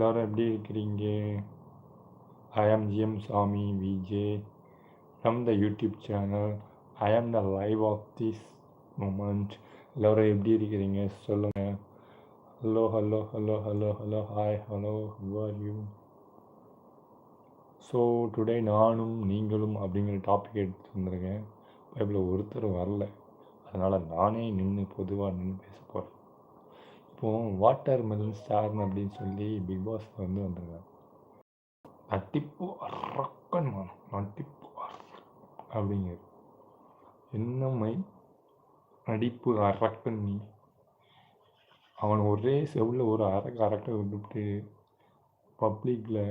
எல்லோரும் எப்படி இருக்கிறீங்க? I am GM Sami VJ from the YouTube channel I am the live of this moment எல்லோரும் எப்படி இருக்கிறீங்க? சொல்லுங்கள் hello hello hello hello hello hi hello how are you so today நானும் நீங்களும் அப்படிங்கிற டாபிக் எடுத்து வந்திருக்கேன் பைபிளில் ஒருத்தர் வரல. அதனால் நானே நின்று பொதுவாக நின்று பேச போகிறேன் அப்போது வாட்டர் மெலன் ஸ்டார்னு அப்படின்னு சொல்லி பிக் பாஸ் வந்து வந்திருக்காங்க நட்டிப்பு அரக்கன் நட்டிப்பு அப்படிங்கிறது என்னம்மை நடிப்பு அரக்கன் நீ. அவன் ஒரே செவ்வில் ஒரு அரக்க அரக்க விட்டுவிட்டு பப்ளிக்கில்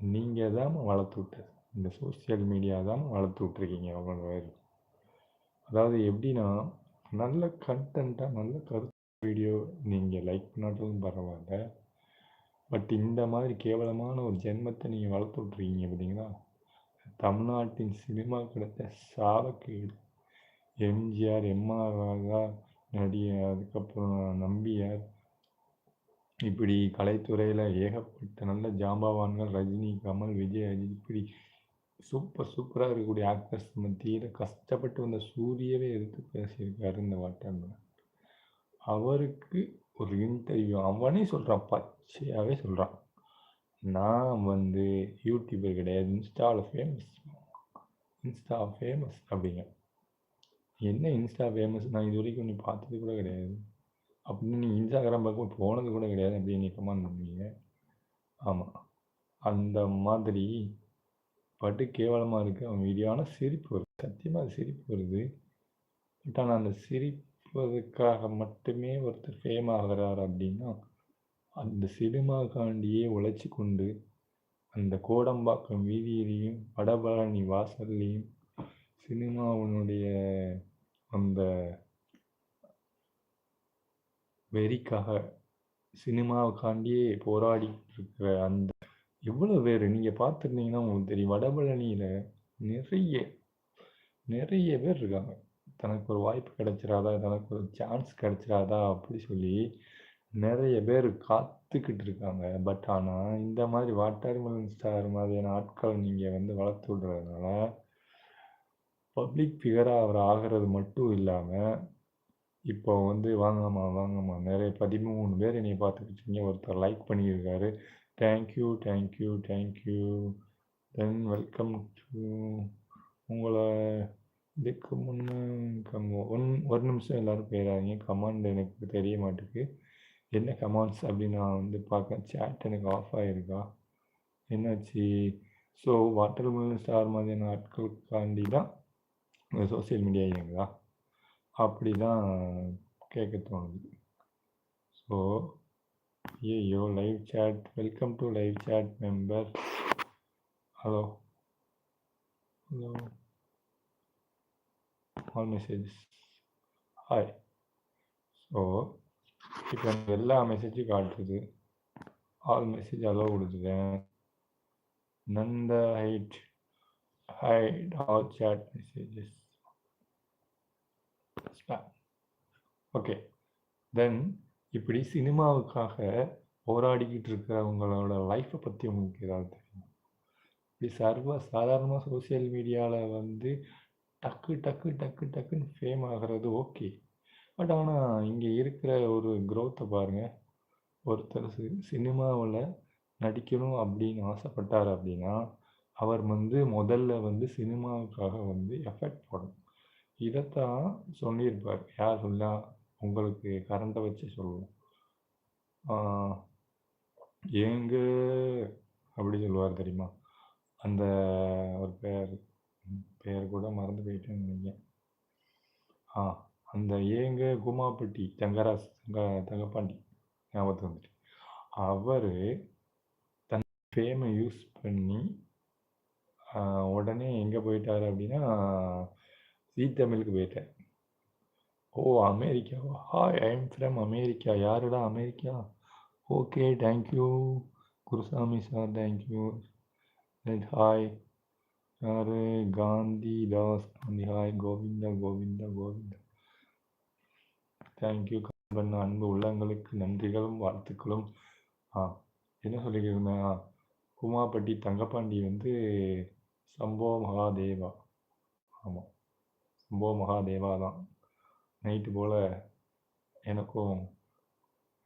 நீங்கள் தான் வளர்த்து விட்டது இந்த சோசியல் மீடியா தான் வளர்த்து விட்ருக்கீங்க அவங்க அதாவது எப்படின்னா நல்ல கண்டென்ட்டாக நல்ல கருத்து வீடியோ நீங்கள் லைக் பண்ணாட்டாலும் பரவாயில்ல. பட் இந்த மாதிரி கேவலமான ஒரு ஜென்மத்தை நீங்கள் வளர்த்து விட்ருக்கீங்க பார்த்தீங்களா? தமிழ்நாட்டின் சினிமா கிடைத்த சாவக்கேடு. எம்ஜிஆர் எம்ஆர் ராதா நடிகர் அதுக்கப்புறம் நம்பியார். இப்படி கலைத்துறையில் ஏகப்பட்ட நல்ல ஜாம்பவான்கள் ரஜினி கமல் விஜய் அஜித் இப்படி சூப்பர் சூப்பராக இருக்கக்கூடிய ஆக்டர்ஸ் மத்தியில் கஷ்டப்பட்டு வந்த சூரியவே எடுத்து பேசியிருக்காரு இந்த வாட்டாங்க அவருக்கு ஒரு இன்டர்வியூ அவனே சொல்கிறான் பச்சையாகவே சொல்கிறான் நான் வந்து யூடியூபர் கிடையாது இன்ஸ்டாவில் ஃபேமஸ் இன்ஸ்டா ஃபேமஸ் அப்படிங்க. என்ன இன்ஸ்டா ஃபேமஸ் நான் இது வரைக்கும் நீ பார்த்தது கூட கிடையாது. அப்படின்னு நீ இன்ஸ்டாகிராம் பக்கம் போனது கூட கிடையாது அப்படின்னு நீ கமெண்ட் பண்ணுவீங்க ஆமாம் அந்த மாதிரி பட்டு கேவலமாக இருக்குது அவன் வீடியோ ஆனால் சிரிப்பு வருது. சத்தியமாக அது சிரிப்பு வருது. பட் ஆனால் அந்த சிரிப்பு சிரிப்பதுக்காக மட்டுமே ஒருத்தர் ஃபேம் ஆகிறார் அப்படின்னா அந்த சினிமாக்காண்டியே உழைச்சி கொண்டு அந்த கோடம்பாக்கம் வீதியிலையும் வடபழனி வாசல்லையும் சினிமாவினுடைய அந்த வெறிக்காக சினிமாவுக்காண்டியே போராடிட்டு இருக்கிற அந்த எவ்வளோ பேர்? நீங்கள் பார்த்துருந்தீங்கன்னா உங்களுக்கு தெரியும் வடபழனியில் நிறைய நிறைய பேர் இருக்காங்க. தனக்கு ஒரு வாய்ப்பு கிடைச்சிடாதா தனக்கு ஒரு சான்ஸ் கிடைச்சிடாதா அப்படி சொல்லி நிறைய பேர் காத்துக்கிட்டு இருக்காங்க. பட் ஆனால் இந்த மாதிரி வாட்டர்மெலன் ஸ்டார் மாதிரியான ஆட்கள் நீங்கள் வந்து வளர்த்து விடுறதுனால பப்ளிக் ஃபிகராக அவர் ஆகிறது மட்டும் இல்லாமல் இப்போ வந்து வாங்கம்மா வாங்கம்மா நிறைய பதிமூணு பேர் என்னை பார்த்துக்கிட்டீங்க ஒருத்தர் லைக் பண்ணியிருக்காரு. Thank you thank you thank you then welcome to உங்களை இதுக்கு முன்னே கம் ஒன் ஒரு நிமிஷம் எல்லோரும் போயிடாதீங்க. கமாண்ட் எனக்கு தெரிய மாட்டேங்குது என்ன கமாண்ட்ஸ் அப்படின்னு நான் வந்து பார்க்க சேட் எனக்கு ஆஃப் ஆகிருக்கா என்னாச்சு? ஸோ வாட்டர் மில்லன் ஸ்டார் மாதிரியான ஆட்களுக்காண்டி தான் சோசியல் மீடியா இயங்குதா? அப்படி தான் கேட்க தோணுது. ஸோ ஐயோ live chat welcome to live chat member hello hello all messages hi so இப்போ எனக்கு எல்லா மெசேஜும் காட்டுது. ஆல் மெசேஜ் அலோவ் கொடுத்துருக்கேன் நந்த hide hide all chat messages okay then இப்படி சினிமாவுக்காக போராடிக்கிட்டு இருக்கிறவங்களோட லைஃப்பை பற்றி உங்களுக்கு ஏதாவது தெரியும்? இப்படி சர்வ சாதாரணமாக சோசியல் மீடியாவில் வந்து டக்கு டக்கு டக்கு டக்குன்னு ஃபேம் ஆகிறது ஓகே பட் ஆனால் இங்கே இருக்கிற ஒரு க்ரோத்தை பாருங்கள் ஒருத்தர் சி சினிமாவில் நடிக்கணும் அப்படின்னு ஆசைப்பட்டார் அப்படின்னா அவர் வந்து முதல்ல வந்து சினிமாவுக்காக வந்து எஃபெக்ட் போடணும். இதைத்தான் சொல்லியிருப்பார். யார் சொல்லா உங்களுக்கு கரண்ட்டை வச்சு சொல்லுவோம் ஏங்க அப்படி சொல்லுவார் தெரியுமா? அந்த ஒரு பேர். பேர் கூட மறந்து போயிட்டேன்னு நினைக்கிறேன் ஆ அந்த ஏங்க குமாப்பட்டி தங்கராஸ் தங்க தங்கப்பாண்டி ஞாபகத்துக்கு வந்துட்டு. அவர் தன் ஃபேமை யூஸ் பண்ணி உடனே எங்கே போயிட்டார் அப்படின்னா ஜீ தமிழுக்கு போயிட்டேன் ஓ அமெரிக்காவா? Hi I am from America. யாருடா America? Okay thank you Gurusamy sir thank you hi யாரு Gandhi Das Gandhi hi Govinda Govinda Govinda thank you பண்ண அன்பு உள்ளங்களுக்கு நன்றிகளும் வாழ்த்துக்களும். ஆ என்ன சொல்லியிருந்தேன் குமாப்பட்டி தங்கப்பாண்டி வந்து சம்போ மகாதேவா. ஆமாம் சம்போ மகாதேவா தான். நைட்டு போல் எனக்கும்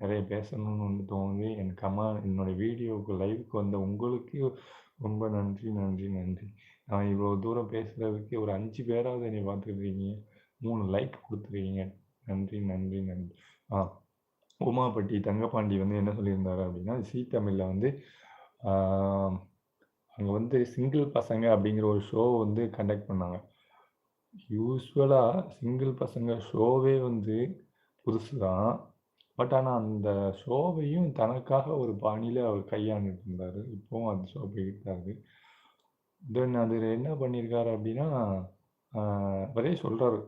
நிறைய பேசணும்னு ஒன்று தோணுது. எனக்கு அம்மா என்னோடய வீடியோவுக்கு லைவுக்கு வந்த உங்களுக்கு ரொம்ப நன்றி நன்றி நன்றி. நான் இவ்வளோ தூரம் பேசுகிறதுக்கு ஒரு அஞ்சு பேராவது என்னை பார்த்துருக்கீங்க. மூணு லைக் கொடுத்துருக்கீங்க. நன்றி நன்றி நன்றி. ஆ உமாப்பட்டி தங்கப்பாண்டி வந்து என்ன சொல்லியிருந்தாரு அப்படின்னா சீ தமிழில் வந்து அங்கே வந்து சிங்கிள் பசங்க அப்படிங்கிற ஒரு ஷோ வந்து கண்டக்ட் பண்ணாங்க. யூஸ்வலாக சிங்கிள் பசங்க ஷோவே வந்து புதுசு தான் பட் ஆனால் அந்த ஷோவையும் தனக்காக ஒரு பாணியில் அவர் கையாண்டுட்டு இருந்தார். இப்போவும் அந்த ஷோ போய்கிட்டு தென் அதில் என்ன பண்ணியிருக்காரு அப்படின்னா அவரே சொல்கிறாரு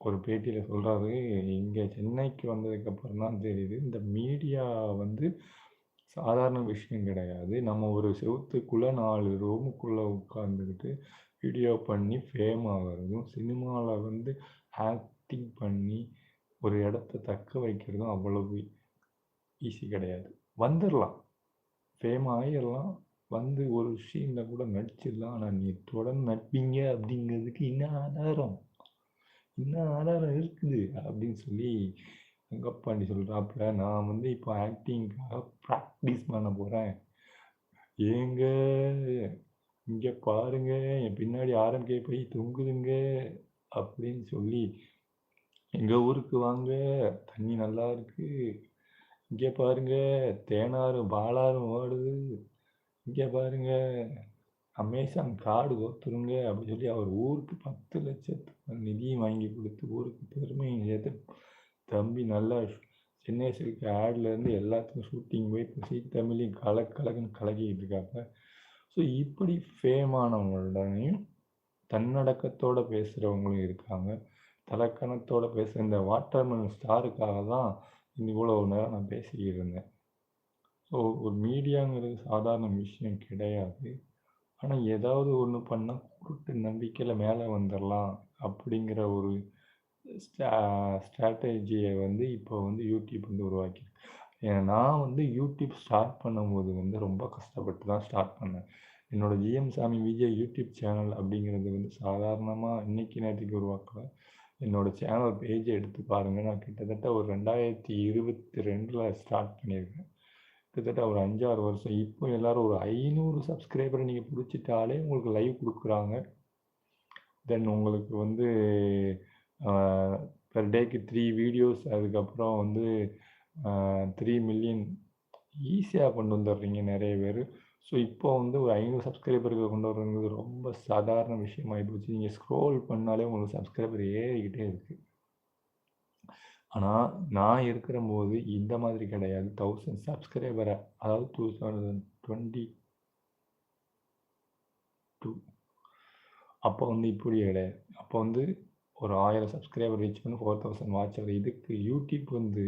ஒரு பேட்டியில் சொல்கிறாரு இங்கே சென்னைக்கு வந்ததுக்கப்புறம் தான் தெரியுது. இந்த மீடியா வந்து சாதாரண விஷயம் கிடையாது. நம்ம ஒரு செவத்துக்குள்ளே நாலு ரூமுக்குள்ளே உட்காந்துக்கிட்டு வீடியோ பண்ணி ஃபேம் ஆகிறதும் சினிமாவில் வந்து ஆக்டிங் பண்ணி ஒரு இடத்த தக்க வைக்கிறதும் அவ்வளவு ஈஸி கிடையாது. வந்துடலாம் ஃபேம் ஆகிடலாம் வந்து ஒரு சீனில் கூட நடிச்சிடலாம். ஆனால் நீ தொடர்ந்து நடிப்பீங்க அப்படிங்கிறதுக்கு என்ன ஆதாரம்? என்ன ஆதாரம் இருக்குது? அப்படின்னு சொல்லி தங்கப்பாண்டி சொல்கிறாப்புல நான் வந்து இப்போ ஆக்டிங்காக ப்ராக்டிஸ் பண்ண போகிறேன் ஏங்க இங்கே பாருங்க என் பின்னாடி ஆரம்பிக்க போய் தொங்குதுங்க அப்படின்னு சொல்லி எங்கள் ஊருக்கு வாங்க தண்ணி நல்லா இருக்கு. இங்கே பாருங்க தேனாரும் பாலாரும் ஓடுது. இங்கே பாருங்க. அமேசான் காடு ஒத்துருங்க அப்படின்னு சொல்லி அவர் ஊருக்கு பத்து லட்சத்து நிதியும் வாங்கி கொடுத்து ஊருக்கு பெருமையும் சேர்த்து தம்பி நல்லா சென்னை சில்க் ஆட்லேருந்து எல்லாத்துக்கும் ஷூட்டிங் போய் இப்போ சீ தமிழையும் கலக் கலக்குன்னு கலக்கிட்டு இருக்காங்க ஸோ இப்படி ஃபேமானவங்களுடனையும் தன்னடக்கத்தோடு பேசுகிறவங்களும் இருக்காங்க. தலக்கணத்தோடு பேசுகிற இந்த வாட்டர்மேன் ஸ்டாருக்காக தான் இவ்வளோ நேரம் நான் பேசிக்கிட்டு இருந்தேன். ஸோ ஒரு மீடியாங்கிறது சாதாரண விஷயம் கிடையாது. ஆனால் ஏதாவது ஒன்று பண்ணால் குருட்டு நம்பிக்கையில் மேலே வந்துடலாம் அப்படிங்கிற ஒரு ஸ்டா ஸ்ட்ராட்டஜியை வந்து இப்போ வந்து யூடியூப் வந்து உருவாக்கி நான் வந்து யூடியூப் ஸ்டார்ட் பண்ணும்போது வந்து ரொம்ப கஷ்டப்பட்டு தான் ஸ்டார்ட் பண்ணேன். என்னோடய ஜிஎம் சாமி விஜய் யூடியூப் சேனல் அப்படிங்கிறது வந்து சாதாரணமாக இன்றைக்கி நேரத்துக்கு உருவாக்கல. என்னோடய சேனல் பேஜை எடுத்து பாருங்கள் நான் கிட்டத்தட்ட ஒரு ரெண்டாயிரத்தி இருபத்தி ரெண்டில் ஸ்டார்ட் பண்ணியிருக்கேன். கிட்டத்தட்ட ஒரு அஞ்சாறு வருஷம். இப்போ எல்லோரும் ஒரு ஐநூறு சப்ஸ்கிரைபரை நீங்கள் பிடிச்சிட்டாலே உங்களுக்கு லைவ் கொடுக்குறாங்க. தென் உங்களுக்கு வந்து பெர் டேக்கு த்ரீ வீடியோஸ் அதுக்கப்புறம் வந்து த்ரீ மில்லியன் ஈஸியாக கொண்டு வந்துடுறீங்க நிறைய பேர். ஸோ இப்போ வந்து ஒரு ஐநூறு சப்ஸ்கிரைபருக்கு கொண்டு வர்றது ரொம்ப சாதாரண விஷயமாகி போச்சு நீங்கள் ஸ்க்ரோல் பண்ணாலே உங்களுக்கு சப்ஸ்கிரைபர் ஏறிக்கிட்டே இருக்குது ஆனால் நான் இருக்கிற போது இந்த மாதிரி கிடையாது. தௌசண்ட் சப்ஸ்கிரைபரை அதாவது டூ தௌசண்ட் டுவெண்ட்டி டூ அப்போ வந்து இப்படி கிடையாது. அப்போ வந்து ஒரு ஆயிரம் சப்ஸ்கிரைபர் ரீச் பண்ணி ஃபோர் தௌசண்ட் வாட்ச் ஆகுது. இதுக்கு யூடியூப் வந்து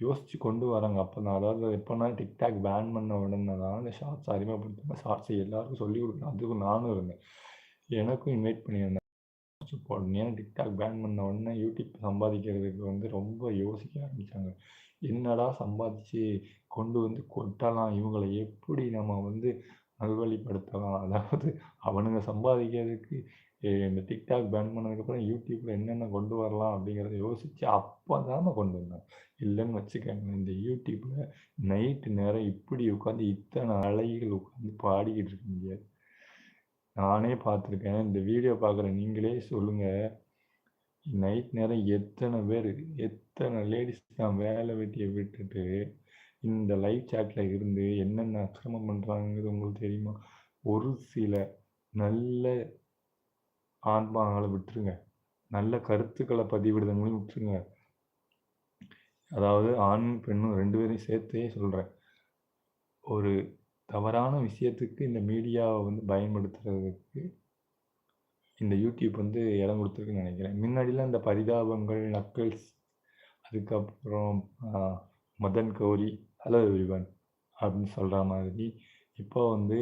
யோசித்து கொண்டு வராங்க. அப்போ தான் அதாவது எப்போனா டிக்டாக் பேன் பண்ண உடனே தான் இந்த ஷார்ட்ஸ் அறிமுகப்படுத்தினா ஷார்ட்ஸை எல்லாருக்கும் சொல்லி கொடுக்கணும். அதுக்கும் நானும் இருந்தேன். எனக்கும் இன்வைட் பண்ணியிருந்தேன் போடணும். ஏன்னா டிக்டாக் பேன் பண்ண உடனே யூடியூப் சம்பாதிக்கிறதுக்கு வந்து ரொம்ப யோசிக்க ஆரம்பித்தாங்க என்னடா சம்பாதிச்சு கொண்டு வந்து கொட்டலாம் இவங்களை எப்படி நம்ம வந்து நல்வழிப்படுத்தலாம்? அதாவது அவனுங்க சம்பாதிக்கிறதுக்கு இந்த டிக்டாக் பேன் பண்ணதுக்கப்புறம் யூடியூப்பில் என்னென்ன கொண்டு வரலாம் அப்படிங்கிறத யோசித்து அப்போ தான் கொண்டு வந்தேன் இல்லைன்னு வச்சுக்கோங்க இந்த யூடியூப்பில் நைட்டு நேரம் இப்படி உட்காந்து இத்தனை அலைகள் உட்காந்து பாடிக்கிட்டு இருக்க முடியாது. நானே பார்த்துருக்கேன். இந்த வீடியோ பார்க்குற நீங்களே சொல்லுங்கள் நைட் நேரம் எத்தனை பேர் எத்தனை லேடிஸ் தான் வேலை வெட்டியை விட்டுட்டு இந்த லைவ் சேட்டில் இருந்து என்னென்ன அக்கிரமம் பண்ணுறாங்கிறது உங்களுக்கு தெரியுமா? ஒரு சில நல்ல ஆன்மாங்களை விட்டுருங்க. நல்ல கருத்துக்களை பதிவிடுதங்களையும் விட்டுருங்க. அதாவது ஆணும் பெண்ணும் ரெண்டு பேரையும் சேர்த்தே சொல்கிறேன் ஒரு தவறான விஷயத்துக்கு இந்த மீடியாவை வந்து பயன்படுத்துறதுக்கு இந்த யூடியூப் வந்து இடம் கொடுத்துருக்குன்னு நினைக்கிறேன். முன்னாடிலாம் இந்த பரிதாபங்கள் நக்கல்ஸ் அதுக்கப்புறம் மதன் கௌரி ஹலோ எவ்ரிவன் அப்படின்னு சொல்கிற மாதிரி இப்போ வந்து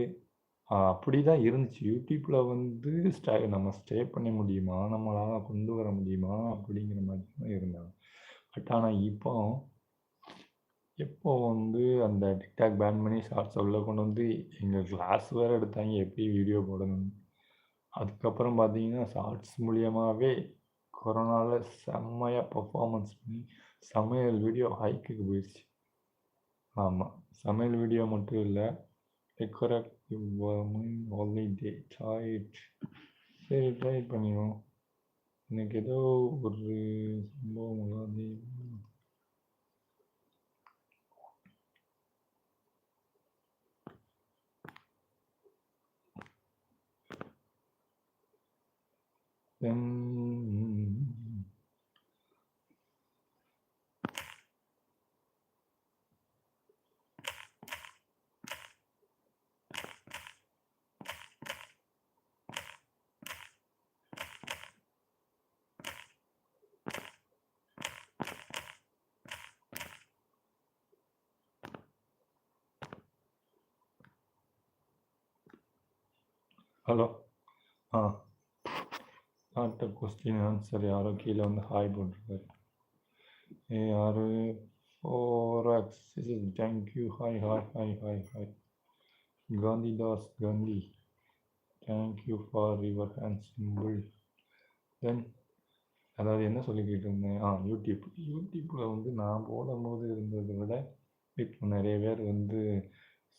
அப்படி தான் இருந்துச்சு. யூடியூப்பில் வந்து ஸ்டே நம்ம ஸ்டே பண்ண முடியுமா? நம்மளால் கொண்டு வர முடியுமா? அப்படிங்கிற மாதிரி தான் இருந்தாங்க. பட் ஆனால் இப்போ எப்போ வந்து அந்த டிக்டாக் பேன் பண்ணி ஷார்ட்ஸை உள்ள கொண்டு வந்து எங்கள் கிளாஸ் வேறு எடுத்தாங்க எப்படி வீடியோ போடணும்னு அதுக்கப்புறம் பார்த்தீங்கன்னா ஷார்ட்ஸ் மூலியமாகவே கொரோனாவில் செம்மையாக பர்ஃபாமன்ஸ் பண்ணி சமையல் வீடியோ ஹைக்குக்கு போயிடுச்சு ஆமாம் சமையல் வீடியோ மட்டும் இல்லை டெக்கரேட்டிவ் ஹாலிடே சாய்ட் சரி ட்ரை பண்ணிடுவோம். எனக்கு ஏதோ ஒரு சம்பவம் அதாவது then hello ah question answer யாரோ கீழே வந்து ஹாய் போட்டிருக்காரு ஏ யாரு four X thank you hi hi hi hi hi Gandhidas Gandhi thank you for your hand simple then அதாவது என்ன சொல்லிக்கிட்டு இருந்தேன்? ஆ யூடியூப் யூடியூப்பில் வந்து நான் போடும்போது இருந்ததை விட இப்போ நிறைய பேர் வந்து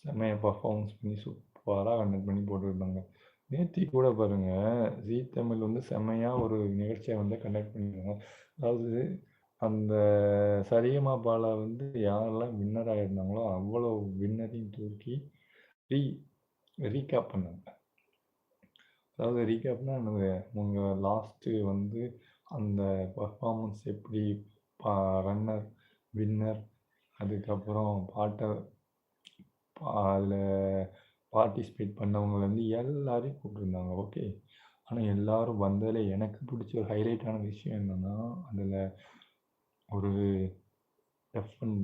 செம்மையாக பர்ஃபார்மன்ஸ் பண்ணி சூப்பராக கண்டக்ட் பண்ணி போட்டுருந்தாங்க. நேத்தி கூட பாருங்க ஜீ தமிழ் வந்து செம்மையாக ஒரு நிகழ்ச்சியை வந்து கண்டக்ட் பண்ணியிருந்தாங்க அதாவது அந்த சரியமாபால வந்து யாரெல்லாம் வின்னர் ஆகிருந்தாங்களோ அவ்வளோ வின்னரையும் தூக்கி ரீ ரீகேப் பண்ணாங்க. அதாவது ரீகேப்னா என்னது? உங்கள் லாஸ்ட்டு வந்து அந்த பர்ஃபார்மன்ஸ் எப்படி பா ரன்னர் வின்னர் அதுக்கப்புறம் பாட்டை அதில் பார்ட்டிசிபேட் பண்ணவங்கள வந்து எல்லாரையும் கூப்பிட்டுருந்தாங்க. ஓகே ஆனால் எல்லோரும் வந்ததில் எனக்கு பிடிச்ச ஒரு ஹைலைட்டான விஷயம் என்னென்னா அதில் ஒரு டெஃபன்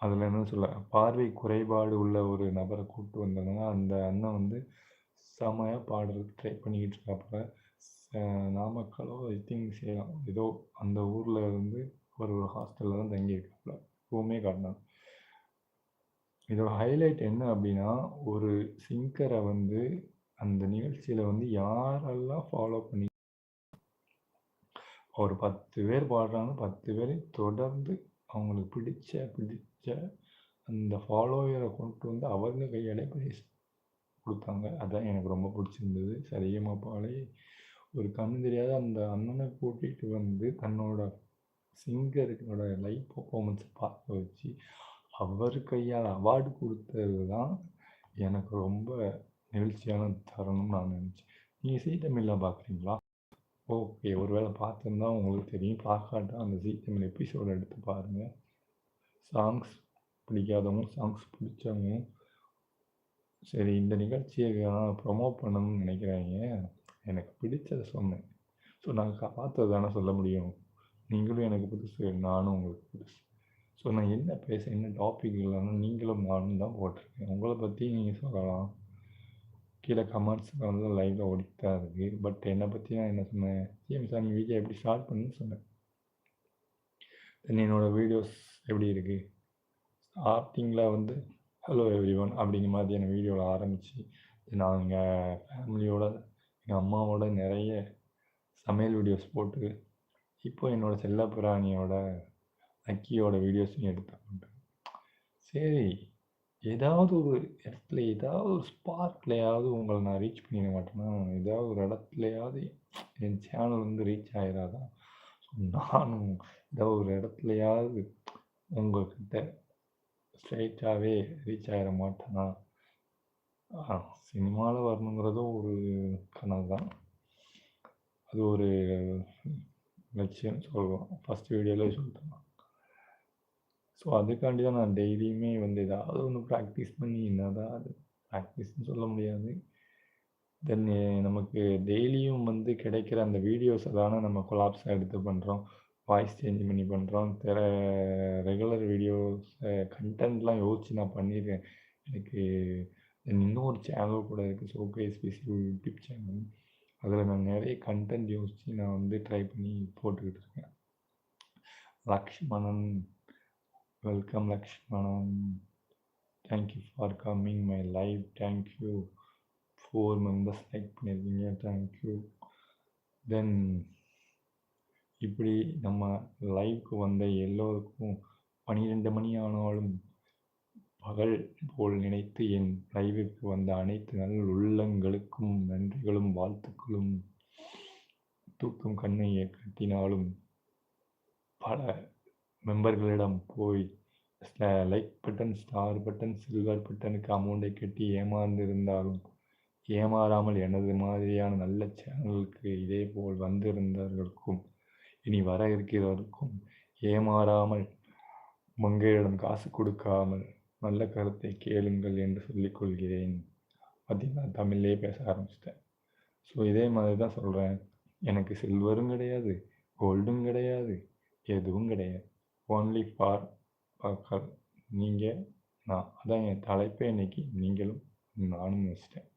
அதில் என்ன சொல்ல பார்வை குறைபாடு உள்ள ஒரு நபரை கூப்பிட்டு வந்தாங்கன்னா அந்த அண்ணன் வந்து செமையாக பாடுறதுக்கு ட்ரை பண்ணிக்கிட்டு இருக்காப்புல நாமக்கலோ ஐ திங்க் செய்யலாம் ஏதோ அந்த ஊரில் இருந்து ஒரு ஒரு ஹாஸ்டலில் தான் தங்கியிருக்காப்புல ரூமே காட்டினாங்க இதோட ஹைலைட் என்ன அப்படின்னா ஒரு சிங்கரை வந்து அந்த நிகழ்ச்சியில் வந்து யாரெல்லாம் ஃபாலோ பண்ணி ஒரு பத்து பேர் பாடுறாங்க பத்து பேரை தொடர்ந்து அவங்களுக்கு பிடிச்ச பிடிச்ச அந்த ஃபாலோயரை கொண்டு வந்து அவங்க கையாலே பேசி கொடுத்தாங்க. அதான் எனக்கு ரொம்ப பிடிச்சிருந்தது. சரியமா பாலே ஒரு கண்ணு தெரியாத அந்த அண்ணனை கூட்டிகிட்டு வந்து தன்னோட சிங்கரோட லைவ் பர்ஃபார்மன்ஸை பார்க்க வச்சு அவர் கையால் அவார்டு கொடுத்தது தான் எனக்கு ரொம்ப நெகிழ்ச்சியான தருணம்னு நான் நினச்சேன். நீங்கள் சீ தமிழில் பார்க்குறீங்களா ஓகே ஒரு வேளை பார்த்துருந்தா உங்களுக்கு தெரியும். பார்க்காட்டா அந்த சீ தமிழ் எபிசோடு எடுத்து பாருங்கள் சாங்ஸ் பிடிக்காதவங்க சாங்ஸ் பிடிச்சவங்க. சரி இந்த நிகழ்ச்சியை நான் ப்ரொமோட் பண்ணணும்னு நினைக்கிறாங்க. எனக்கு பிடிச்சதை சொன்னேன். ஸோ நாங்கள் பார்த்தது தானே சொல்ல முடியும். நீங்களும் எனக்கு புதுசு நானும் உங்களுக்கு புதுசு. ஸோ நான் என்ன பேச என்ன டாபிக் இல்லைன்னா நீங்களும் நானும் தான் போட்டிருக்கேன் உங்களை பற்றி நீங்கள் சொல்லலாம். கீழே கமெண்ட்ஸ் வந்து லைவில் ஓடிட்டு தான் இருக்குது பட் என்னை பற்றி நான் என்ன சொன்னேன்? சிஎம் சாமி வீடியோ எப்படி ஸ்டார்ட் பண்ணுன்னு சொன்னேன். தென் என்னோடய வீடியோஸ் எப்படி இருக்குது ஸ்டார்டிங்கில் வந்து ஹலோ எவ்ரி ஒன் அப்படிங்கிற மாதிரி என்னை வீடியோவில் ஆரம்பித்து நான் எங்கள் ஃபேமிலியோட எங்கள் அம்மாவோட நிறைய சமையல் வீடியோஸ் போட்டு இப்போ என்னோடய செல்லப்பிராணியோட நக்கியோட வீடியோஸையும் எடுத்து சரி ஏதாவது ஒரு இடத்துல ஏதாவது ஒரு ஸ்பாட்லையாவது உங்களை நான் ரீச் பண்ணிட மாட்டேன்னா ஏதாவது ஒரு இடத்துலையாவது என் சேனல் வந்து ரீச் ஆகிடாதான் ஸோ நானும் ஏதாவது ஒரு இடத்துலையாவது உங்கள்கிட்ட ஸ்ட்ரைட்டாகவே ரீச் ஆகிட மாட்டேன்னா சினிமாவில் வரணுங்கிறதும் ஒரு கனவு தான். அது ஒரு லட்சியம் சொல்லுவோம் ஃபஸ்ட் வீடியோவில் சொல்லிட்டேன் ஸோ அதுக்காண்டி தான் நான் டெய்லியுமே வந்து ஏதாவது ஒன்று ப்ராக்டிஸ் பண்ணி என்ன தான் அது ப்ராக்டிஸ்னு சொல்ல முடியாது. தென் நமக்கு டெய்லியும் வந்து கிடைக்கிற அந்த வீடியோஸை தானே நம்ம கொலாப்ஸாக எடுத்து பண்ணுறோம் வாய்ஸ் சேஞ்ச் பண்ணி பண்ணுறோம் தெர ரெகுலர் வீடியோஸ் கண்டென்ட்லாம் யோசித்து நான் பண்ணியிருக்கேன் எனக்கு இன்னொரு சேனல் கூட இருக்குது சோகே ஸ்பெசி யூடியூப் சேனல் அதில் நான் நிறைய கண்டென்ட் யோசித்து நான் வந்து ட்ரை பண்ணி போட்டுக்கிட்டு இருக்கேன். Lakshmanan welcome Lakshmanan thank you for coming my live thank you four members like பண்ணியிருக்கீங்க. தேங்க்யூ தென் இப்படி நம்ம லைவ்க்கு வந்த எல்லோருக்கும் பன்னிரெண்டு மணி ஆனாலும் பகல் போல் நினைத்து என் லைவிற்கு வந்த அனைத்து நல் உள்ளங்களுக்கும் நன்றிகளும் வாழ்த்துக்களும் தூக்கம் கண்ணை கட்டினாலும் பல மெம்பர்களிடம் போய் like button star button silver பட்டனுக்கு அமௌண்ட்டை கட்டி ஏமாந்திருந்தாலும் ஏமாறாமல் எனது மாதிரியான நல்ல சேனலுக்கு இதே போல் வந்திருந்தவர்களுக்கும் இனி வர இருக்கிறவருக்கும் ஏமாறாமல் மங்கையிடம் காசு கொடுக்காமல் நல்ல கருத்தை கேளுங்கள் என்று சொல்லிக்கொள்கிறேன் பார்த்தீங்கன்னா தமிழ்லேயே பேச ஆரம்பிச்சிட்டேன். ஸோ இதே மாதிரி தான் சொல்கிறேன் எனக்கு சில்வரும் கிடையாது கோல்டும் கிடையாது எதுவும் கிடையாது. ஓன்லி ஃபார் நீங்கள் நான் அதான் என் தலைப்பே இன்னைக்கு நீங்களும் நானும் வச்சிட்டேன்.